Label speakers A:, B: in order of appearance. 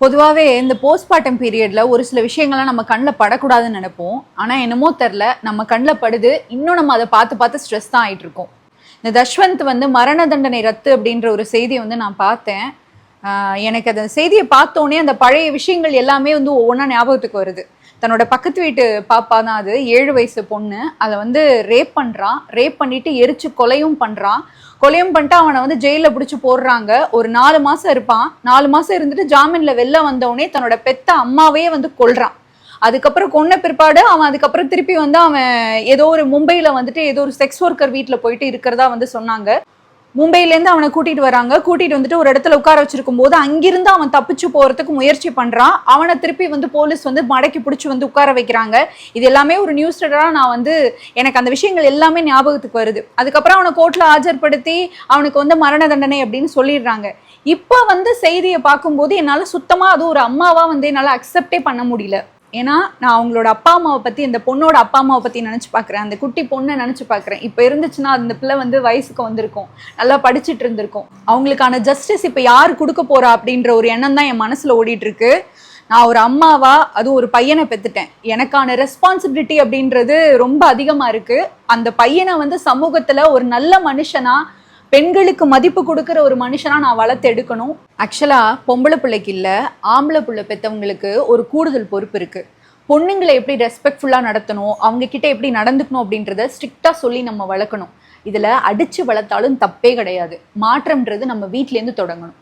A: பொதுவாகவே இந்த போஸ்ட்மார்ட்டம் பீரியடில் ஒரு சில விஷயங்கள்லாம் நம்ம கண்ணில் படக்கூடாதுன்னு நினைப்போம். ஆனால் என்னமோ தெரில நம்ம கண்ணில் படுது இன்னும் நம்ம அதை பார்த்து பார்த்து ஸ்ட்ரெஸ் தான் ஆகிட்டு இருக்கோம். இந்த தஷ்வந்த் வந்து மரண தண்டனை ரத்து அப்படின்ற ஒரு செய்தியை வந்து நான் பார்த்தேன். எனக்கு அந்த செய்தியை பார்த்தோன்னே அந்த பழைய விஷயங்கள் எல்லாமே வந்து ஒவ்வொன்றா ஞாபகத்துக்கு வருது. தன்னோட பக்கத்து வீட்டு பாப்பா தான் அது ஏழு வயசு பொண்ணு. அதை வந்து ரேப் பண்ணுறான் ரேப் பண்ணிட்டு எரிச்சு கொலையும் பண்ணுறான் கொலையும் பண்ணிட்டு அவனை வந்து ஜெயிலில் பிடிச்சி போடுறாங்க. ஒரு நாலு மாதம் இருப்பான். நாலு மாதம் இருந்துட்டு ஜாமீனில் வெளில வந்தவுடனே தன்னோட பெத்த அம்மாவே வந்து கொள்றான் அதுக்கப்புறம் கொன்ன பிற்பாடு அவன் அதுக்கப்புறம் திருப்பி வந்து அவன் ஏதோ ஒரு மும்பையில வந்துட்டு ஏதோ ஒரு செக்ஸ் ஒர்க்கர் வீட்டில் போயிட்டு இருக்கிறதா வந்து சொன்னாங்க. மும்பையிலேருந்து அவனை கூட்டிட்டு வராங்க. கூட்டிட்டு வந்துட்டு ஒரு இடத்துல உட்கார வச்சிருக்கும் போது அங்கிருந்து அவன் தப்பிச்சு போறதுக்கு முயற்சி பண்றான். அவனை திருப்பி வந்து போலீஸ் வந்து மடக்கி பிடிச்சி வந்து உட்கார வைக்கிறாங்க. இது எல்லாமே ஒரு நியூஸ் நான் வந்து எனக்கு அந்த விஷயங்கள் எல்லாமே ஞாபகத்துக்கு வருது. அதுக்கப்புறம் அவனை கோர்ட்ல ஆஜர்படுத்தி அவனுக்கு வந்து மரண தண்டனை அப்படின்னு சொல்லிடுறாங்க. இப்போ வந்து செய்தியை பார்க்கும்போது என்னால் சுத்தமாக அது ஒரு அம்மாவா வந்து என்னால் அக்செப்டே பண்ண முடியல. ஏன்னா நான் அவங்களோட அப்பா அம்மாவை பற்றி இந்த பொண்ணோட அப்பா அம்மாவை பற்றி நினச்சி பார்க்குறேன் அந்த குட்டி பொண்ணை நினச்சி பார்க்குறேன் இப்போ இருந்துச்சுன்னா அந்த பிள்ளை வந்து வயசுக்கு வந்திருக்கும். நல்லா படிச்சுட்டு இருந்திருக்கும். அவங்களுக்கான ஜஸ்டிஸ் இப்போ யார் கொடுக்க போகிறா அப்படின்ற ஒரு எண்ணம் தான் என் மனசில் ஓடிட்டுருக்கு. நான் ஒரு அம்மாவா அது ஒரு பையனை பெற்றுட்டேன் எனக்கான ரெஸ்பான்சிபிலிட்டி அப்படின்றது ரொம்ப அதிகமாக இருக்குது அந்த பையனை வந்து சமூகத்தில் ஒரு நல்ல மனுஷனாக பெண்களுக்கு மதிப்பு கொடுக்குற ஒரு மனுஷனா நான் வளர்த்து எடுக்கணும். ஆக்சுவலா பொம்பளை பிள்ளைக்கு இல்ல ஆம்பளை பிள்ளை பெத்தவங்களுக்கு ஒரு கூடுதல் பொறுப்பு இருக்கு. பொண்ணுங்களை எப்படி ரெஸ்பெக்ட்ஃபுல்லாக நடத்தணும் அவங்க கிட்ட எப்படி நடந்துக்கணும் அப்படின்றத ஸ்ட்ரிக்டாக சொல்லி நம்ம வளர்க்கணும். இதில் அடித்து வளர்த்தாலும் தப்பே கிடையாது. மாற்றம்ன்றது நம்ம வீட்டிலேருந்து தொடங்கணும்.